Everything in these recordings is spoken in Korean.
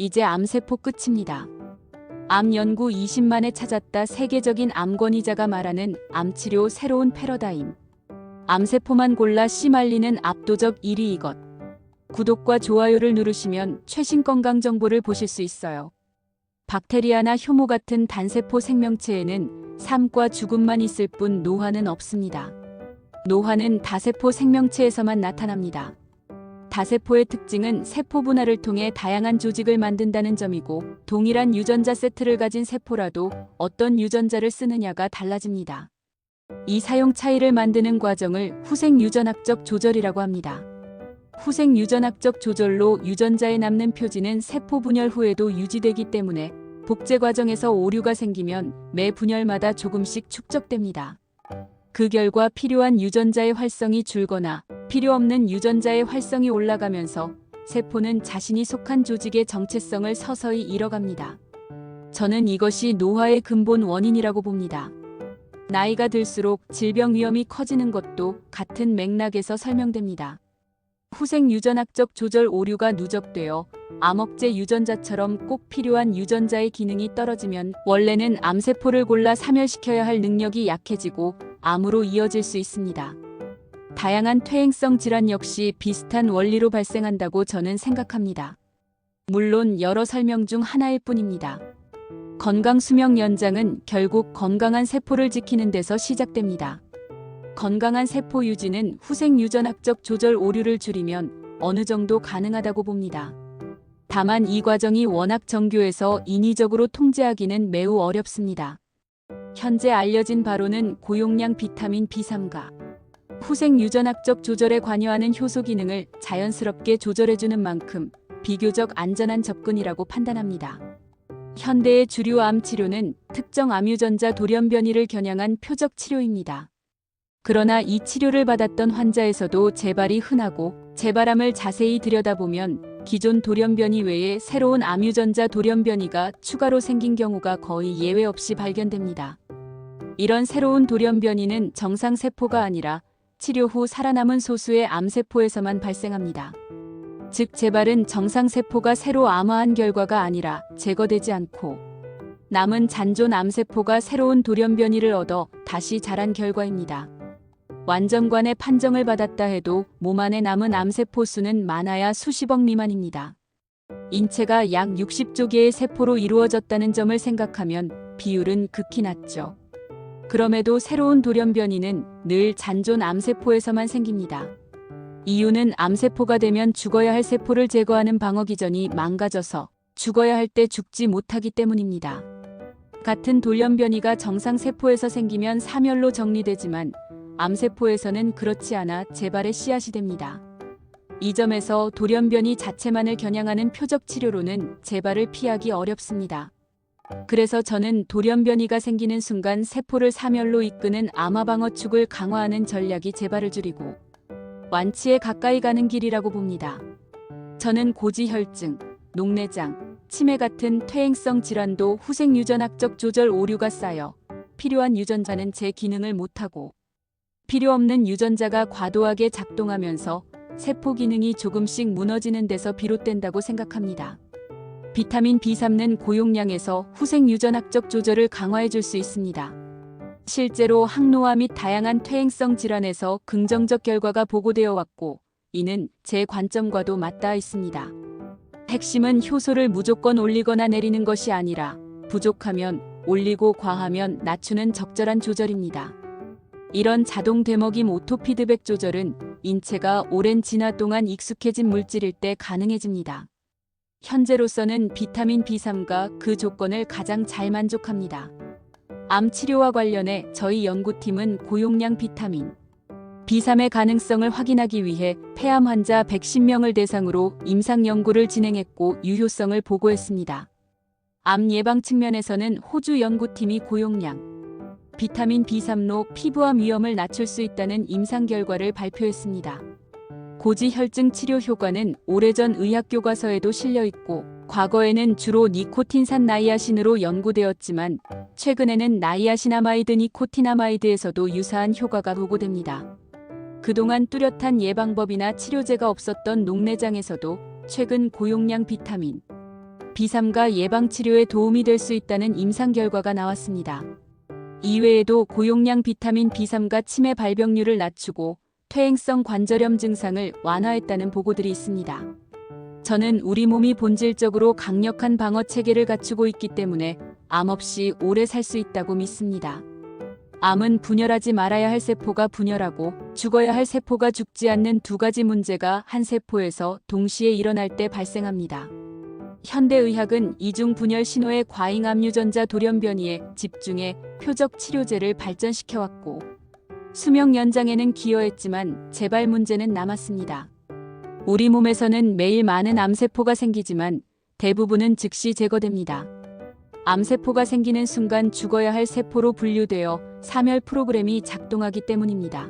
이제 암세포 끝입니다. 암 연구 20만에 찾았다 세계적인 암권위자가 말하는 암치료 새로운 패러다임. 암세포만 골라 씨말리는 압도적 1위 이것. 구독과 좋아요를 누르시면 최신 건강 정보를 보실 수 있어요. 박테리아나 효모 같은 단세포 생명체에는 삶과 죽음만 있을 뿐 노화는 없습니다. 노화는 다세포 생명체에서만 나타납니다. 다세포의 특징은 세포 분할을 통해 다양한 조직을 만든다는 점이고 동일한 유전자 세트를 가진 세포라도 어떤 유전자를 쓰느냐가 달라집니다. 이 사용 차이를 만드는 과정을 후생 유전학적 조절이라고 합니다. 후생 유전학적 조절로 유전자에 남는 표지는 세포 분열 후에도 유지되기 때문에 복제 과정에서 오류가 생기면 매 분열마다 조금씩 축적됩니다. 그 결과 필요한 유전자의 활성이 줄거나 필요 없는 유전자의 활성이 올라가면서 세포는 자신이 속한 조직의 정체성을 서서히 잃어갑니다. 저는 이것이 노화의 근본 원인이라고 봅니다. 나이가 들수록 질병 위험이 커지는 것도 같은 맥락에서 설명됩니다. 후생 유전학적 조절 오류가 누적되어 암억제 유전자처럼 꼭 필요한 유전자의 기능이 떨어지면 원래는 암세포를 골라 사멸시켜야 할 능력이 약해지고 암으로 이어질 수 있습니다. 다양한 퇴행성 질환 역시 비슷한 원리로 발생한다고 저는 생각합니다. 물론 여러 설명 중 하나일 뿐입니다. 건강 수명 연장은 결국 건강한 세포를 지키는 데서 시작됩니다. 건강한 세포 유지는 후생 유전학적 조절 오류를 줄이면 어느 정도 가능하다고 봅니다. 다만 이 과정이 워낙 정교해서 인위적으로 통제하기는 매우 어렵습니다. 현재 알려진 바로는 고용량 비타민 B3가 후생 유전학적 조절에 관여하는 효소 기능을 자연스럽게 조절해주는 만큼 비교적 안전한 접근이라고 판단합니다. 현대의 주류 암 치료는 특정 암 유전자 돌연 변이를 겨냥한 표적 치료입니다. 그러나 이 치료를 받았던 환자에서도 재발이 흔하고 재발암을 자세히 들여다보면 기존 돌연변이 외에 새로운 암 유전자 돌연변이가 추가로 생긴 경우가 거의 예외 없이 발견됩니다. 이런 새로운 돌연변이는 정상 세포가 아니라 치료 후 살아남은 소수의 암세포에서만 발생합니다. 즉 재발은 정상 세포가 새로 암화한 결과가 아니라 제거되지 않고 남은 잔존 암세포가 새로운 돌연변이를 얻어 다시 자란 결과입니다. 완전관의 판정을 받았다 해도 몸 안에 남은 암세포 수는 많아야 수십억 미만입니다. 인체가 약 60조 개의 세포로 이루어졌다는 점을 생각하면 비율은 극히 낮죠. 그럼에도 새로운 돌연변이는 늘 잔존 암세포에서만 생깁니다. 이유는 암세포가 되면 죽어야 할 세포를 제거하는 방어 기전이 망가져서 죽어야 할 때 죽지 못하기 때문입니다. 같은 돌연변이가 정상 세포에서 생기면 사멸로 정리되지만 암세포에서는 그렇지 않아 재발의 씨앗이 됩니다. 이 점에서 돌연변이 자체만을 겨냥하는 표적 치료로는 재발을 피하기 어렵습니다. 그래서 저는 돌연변이가 생기는 순간 세포를 사멸로 이끄는 암화방어축을 강화하는 전략이 재발을 줄이고 완치에 가까이 가는 길이라고 봅니다. 저는 고지혈증, 녹내장, 치매 같은 퇴행성 질환도 후생 유전학적 조절 오류가 쌓여 필요한 유전자는 제 기능을 못하고 필요 없는 유전자가 과도하게 작동하면서 세포 기능이 조금씩 무너지는 데서 비롯된다고 생각합니다. 비타민 B3는 고용량에서 후생 유전학적 조절을 강화해 줄 수 있습니다. 실제로 항노화 및 다양한 퇴행성 질환에서 긍정적 결과가 보고되어 왔고, 이는 제 관점과도 맞닿아 있습니다. 핵심은 효소를 무조건 올리거나 내리는 것이 아니라 부족하면 올리고 과하면 낮추는 적절한 조절입니다. 이런 자동 되먹임 오토 피드백 조절은 인체가 오랜 진화 동안 익숙해진 물질일 때 가능해집니다. 현재로서는 비타민 B3가 그 조건을 가장 잘 만족합니다. 암 치료와 관련해 저희 연구팀은 고용량 비타민 B3의 가능성을 확인하기 위해 폐암 환자 110명을 대상으로 임상 연구를 진행했고 유효성을 보고했습니다. 암 예방 측면에서는 호주 연구팀이 고용량 비타민 B3로 피부암 위험을 낮출 수 있다는 임상 결과를 발표했습니다. 고지혈증 치료 효과는 오래전 의학 교과서에도 실려 있고 과거에는 주로 니코틴산 나이아신으로 연구되었지만 최근에는 나이아신아마이드 니코티나마이드에서도 유사한 효과가 보고됩니다. 그동안 뚜렷한 예방법이나 치료제가 없었던 녹내장에서도 최근 고용량 비타민 비삼가 예방 치료에 도움이 될 수 있다는 임상 결과가 나왔습니다. 이외에도 고용량 비타민 B3가 치매 발병률을 낮추고 퇴행성 관절염 증상을 완화했다는 보고들이 있습니다. 저는 우리 몸이 본질적으로 강력한 방어 체계를 갖추고 있기 때문에 암 없이 오래 살 수 있다고 믿습니다. 암은 분열하지 말아야 할 세포가 분열하고 죽어야 할 세포가 죽지 않는 두 가지 문제가 한 세포에서 동시에 일어날 때 발생합니다. 현대의학은 이중 분열 신호의 과잉 압류전자 돌연 변이에 집중해 표적 치료제를 발전시켜왔고 수명 연장에는 기여했지만 재발 문제는 남았습니다. 우리 몸에서는 매일 많은 암세포가 생기지만 대부분은 즉시 제거됩니다. 암세포가 생기는 순간 죽어야 할 세포로 분류되어 사멸 프로그램이 작동하기 때문입니다.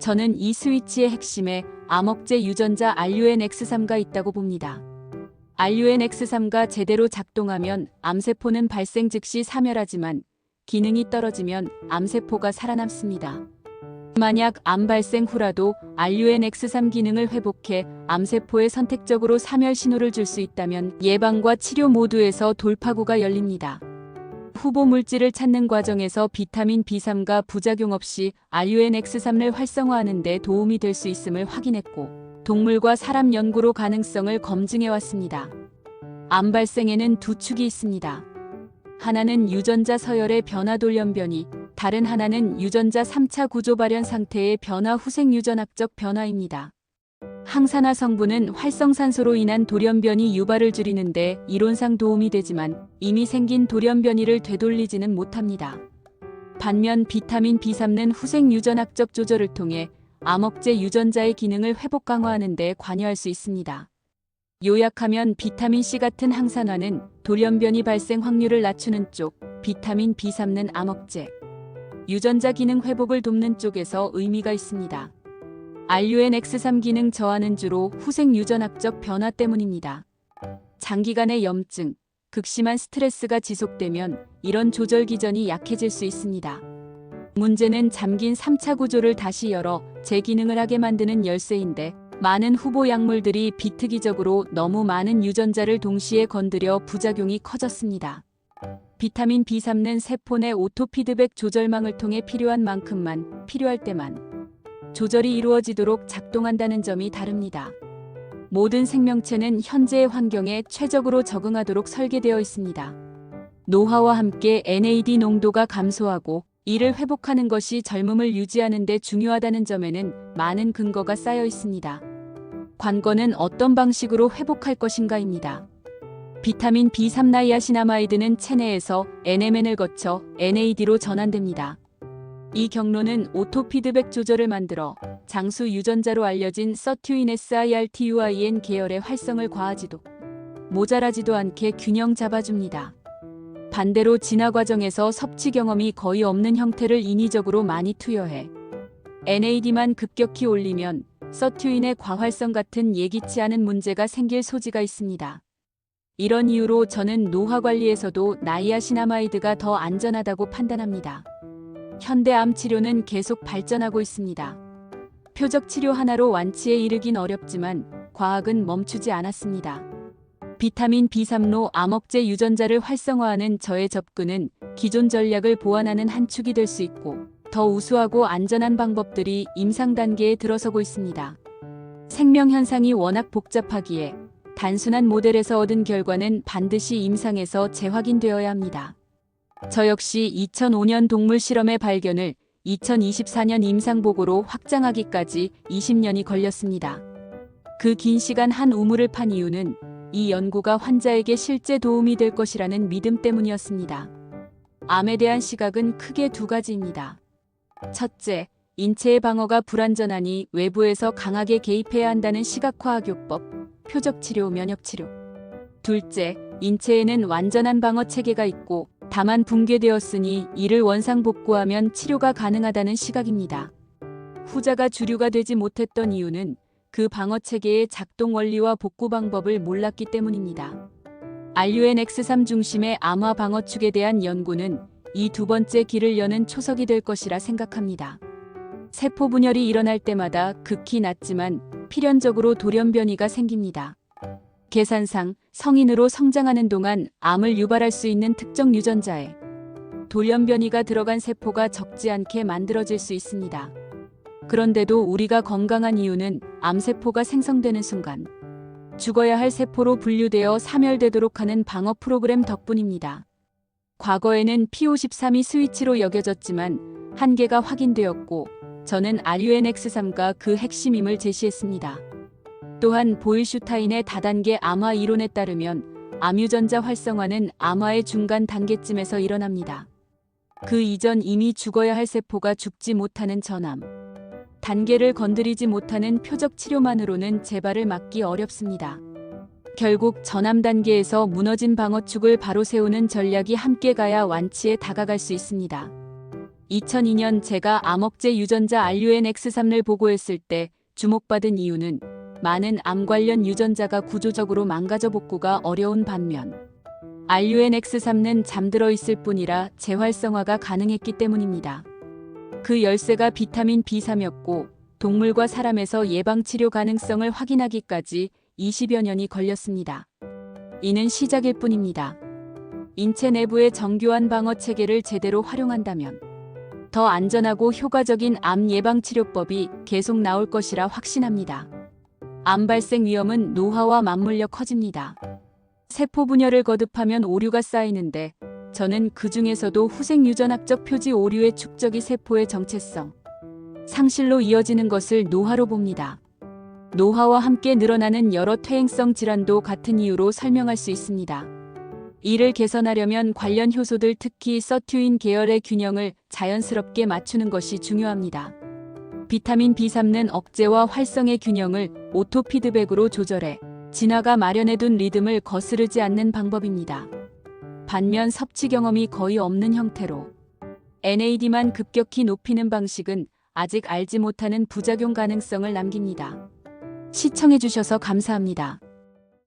저는 이 스위치의 핵심에 암억제 유전자 RUNX3가 있다고 봅니다. RUNX3가 제대로 작동하면 암세포는 발생 즉시 사멸하지만 기능이 떨어지면 암세포가 살아남습니다. 만약 암 발생 후라도 RUNX3 기능을 회복해 암세포에 선택적으로 사멸 신호를 줄 수 있다면 예방과 치료 모두에서 돌파구가 열립니다. 후보 물질을 찾는 과정에서 비타민 B3가 부작용 없이 RUNX3을 활성화하는 데 도움이 될 수 있음을 확인했고 동물과 사람 연구로 가능성을 검증해 왔습니다. 암 발생에는 두 축이 있습니다. 하나는 유전자 서열의 변화 돌연변이, 다른 하나는 유전자 3차 구조 발현 상태의 변화 후생 유전학적 변화입니다. 항산화 성분은 활성산소로 인한 돌연변이 유발을 줄이는데 이론상 도움이 되지만 이미 생긴 돌연변이를 되돌리지는 못합니다. 반면 비타민 B3는 후생 유전학적 조절을 통해 암억제 유전자의 기능을 회복 강화하는 데 관여할 수 있습니다. 요약하면 비타민 C 같은 항산화는 돌연변이 발생 확률을 낮추는 쪽, 비타민 B3는 암억제, 유전자 기능 회복을 돕는 쪽에서 의미가 있습니다. RUNX3 기능 저하는 주로 후생 유전학적 변화 때문입니다. 장기간의 염증, 극심한 스트레스가 지속되면 이런 조절 기전이 약해질 수 있습니다. 문제는 잠긴 3차 구조를 다시 열어 재기능을 하게 만드는 열쇠인데 많은 후보 약물들이 비특이적으로 너무 많은 유전자를 동시에 건드려 부작용이 커졌습니다. 비타민 B3는 세포 내 오토 피드백 조절망을 통해 필요한 만큼만 필요할 때만 조절이 이루어지도록 작동한다는 점이 다릅니다. 모든 생명체는 현재의 환경에 최적으로 적응하도록 설계되어 있습니다. 노화와 함께 NAD 농도가 감소하고 이를 회복하는 것이 젊음을 유지하는 데 중요하다는 점에는 많은 근거가 쌓여 있습니다. 관건은 어떤 방식으로 회복할 것인가입니다. 비타민 B3 나이아시나마이드는 체내에서 NMN을 거쳐 NAD로 전환됩니다. 이 경로는 오토 피드백 조절을 만들어 장수 유전자로 알려진 서튜인 SIRTUIN 계열의 활성을 과하지도 모자라지도 않게 균형 잡아줍니다. 반대로 진화 과정에서 섭취 경험이 거의 없는 형태를 인위적으로 많이 투여해 NAD만 급격히 올리면 서튜인의 과활성 같은 예기치 않은 문제가 생길 소지가 있습니다. 이런 이유로 저는 노화 관리에서도 나이아시나마이드가 더 안전하다고 판단합니다. 현대 암 치료는 계속 발전하고 있습니다. 표적 치료 하나로 완치에 이르긴 어렵지만 과학은 멈추지 않았습니다. 비타민 B3로 암억제 유전자를 활성화하는 저의 접근은 기존 전략을 보완하는 한 축이 될 수 있고 더 우수하고 안전한 방법들이 임상 단계에 들어서고 있습니다. 생명 현상이 워낙 복잡하기에 단순한 모델에서 얻은 결과는 반드시 임상에서 재확인되어야 합니다. 저 역시 2005년 동물 실험의 발견을 2024년 임상 보고로 확장하기까지 20년이 걸렸습니다. 그 긴 시간 한 우물을 판 이유는 이 연구가 환자에게 실제 도움이 될 것이라는 믿음 때문이었습니다. 암에 대한 시각은 크게 두 가지입니다. 첫째, 인체의 방어가 불완전하니 외부에서 강하게 개입해야 한다는 시각화학요법, 표적 치료, 면역 치료. 둘째, 인체에는 완전한 방어 체계가 있고 다만 붕괴되었으니 이를 원상 복구하면 치료가 가능하다는 시각입니다. 후자가 주류가 되지 못했던 이유는 그 방어 체계의 작동 원리와 복구 방법을 몰랐기 때문입니다. RUNX3 중심의 암화 방어 축에 대한 연구는 이 두 번째 길을 여는 초석이 될 것이라 생각합니다. 세포 분열이 일어날 때마다 극히 낮지만 필연적으로 돌연변이가 생깁니다. 계산상 성인으로 성장하는 동안 암을 유발할 수 있는 특정 유전자에 돌연변이가 들어간 세포가 적지 않게 만들어질 수 있습니다. 그런데도 우리가 건강한 이유는 암세포가 생성되는 순간 죽어야 할 세포로 분류되어 사멸되도록 하는 방어 프로그램 덕분입니다. 과거에는 P53이 스위치로 여겨졌지만 한계가 확인되었고 저는 RUNX3가 그 핵심임을 제시했습니다. 또한 보일슈타인의 다단계 암화 이론에 따르면 암유전자 활성화는 암화의 중간 단계쯤에서 일어납니다. 그 이전 이미 죽어야 할 세포가 죽지 못하는 전암. 단계를 건드리지 못하는 표적 치료만으로는 재발을 막기 어렵습니다. 결국 전암 단계에서 무너진 방어축을 바로 세우는 전략이 함께 가야 완치에 다가갈 수 있습니다. 2002년 제가 암억제 유전자 RUNX3를 보고했을 때 주목받은 이유는 많은 암 관련 유전자가 구조적으로 망가져 복구가 어려운 반면 RUNX3는 잠들어 있을 뿐이라 재활성화가 가능했기 때문입니다. 그 열쇠가 비타민 B3였고 동물과 사람에서 예방치료 가능성을 확인하기까지 20여 년이 걸렸습니다. 이는 시작일 뿐입니다. 인체 내부의 정교한 방어 체계를 제대로 활용한다면 더 안전하고 효과적인 암 예방 치료법이 계속 나올 것이라 확신합니다. 암 발생 위험은 노화와 맞물려 커집니다. 세포 분열을 거듭하면 오류가 쌓이는데 저는 그 중에서도 후생 유전학적 표지 오류의 축적이 세포의 정체성, 상실로 이어지는 것을 노화로 봅니다. 노화와 함께 늘어나는 여러 퇴행성 질환도 같은 이유로 설명할 수 있습니다. 이를 개선하려면 관련 효소들 특히 서튜인 계열의 균형을 자연스럽게 맞추는 것이 중요합니다. 비타민 B3는 억제와 활성의 균형을 오토 피드백으로 조절해 진화가 마련해둔 리듬을 거스르지 않는 방법입니다. 반면 섭취 경험이 거의 없는 형태로 NAD만 급격히 높이는 방식은 아직 알지 못하는 부작용 가능성을 남깁니다. 시청해주셔서 감사합니다.